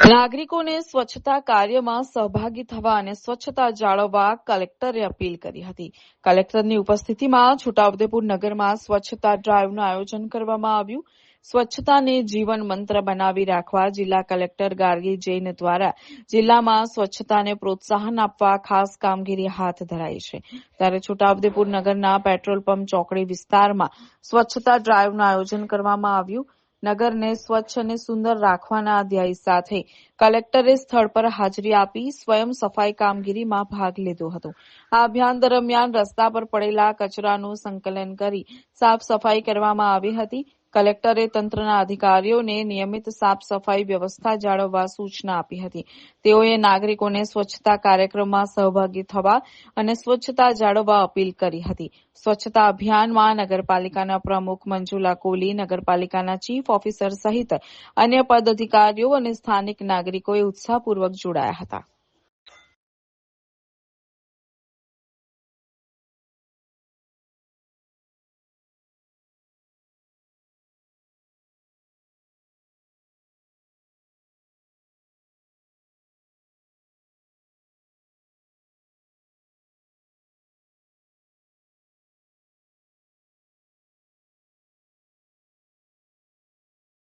નાગરિકોને સ્વચ્છતા કાર્યમાં સહભાગી થવા અને સ્વચ્છતા જાળવવા કલેક્ટરે અપીલ કરી હતી. કલેક્ટરની ઉપસ્થિતિમાં છોટાઉદેપુર નગરમાં સ્વચ્છતા ડ્રાઈવનું આયોજન કરવામાં આવ્યું. સ્વચ્છતાને જીવન મંત્ર બનાવી રાખવા જિલ્લા કલેક્ટર ગાર્ગી જૈન દ્વારા જિલ્લામાં સ્વચ્છતાને પ્રોત્સાહન આપવા ખાસ કામગીરી હાથ ધરાઈ છે. ત્યારે છોટાઉદેપુર નગરના પેટ્રોલ પંપ ચોકડી વિસ્તારમાં સ્વચ્છતા ડ્રાઈવનું આયોજન કરવામાં આવ્યું. નગરને સ્વચ્છ અને સુંદર રાખવાના ધ્યેય સાથે કલેક્ટરે સ્થળ પર હાજરી આપી સ્વયં સફાઈ કામગીરીમાં ભાગ લીધો હતો. આ અભિયાન દરમિયાન રસ્તા પર પડેલા કચરાનું સંકલન કરી સાફ સફાઈ કરવામાં આવી હતી. કલેક્ટરે તંત્રના અધિકારીઓને નિયમિત સાફ સફાઈ વ્યવસ્થા જાળવવા સૂચના આપી હતી. તેઓએ નાગરિકોને સ્વચ્છતા કાર્યક્રમમાં સહભાગી થવા અને સ્વચ્છતા જાળવવા અપીલ કરી હતી. સ્વચ્છતા અભિયાનમાં નગરપાલિકાના પ્રમુખ મંજુલા કોલી, નગરપાલિકાના ચીફ ઓફિસર સહિત અન્ય પદાધિકારીઓ અને સ્થાનિક નાગરિકોએ ઉત્સાહપૂર્વક જોડાયા હતા.